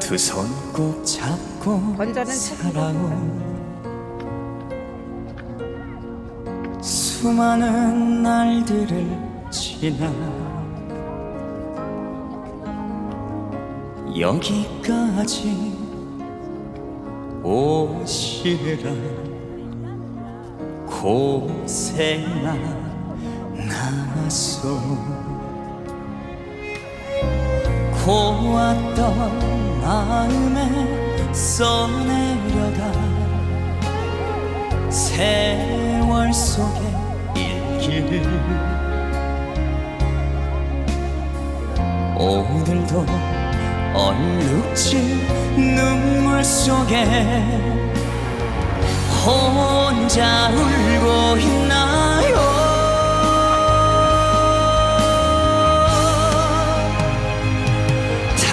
두 손 꼭 잡고 살아온 수많은 날들을 지나 여기까지 오시느라. 고생나 나서 고왔던 마음에 써내려가 세월 속의 일기를 오늘도 얼룩진 눈물 속에 혼자 있나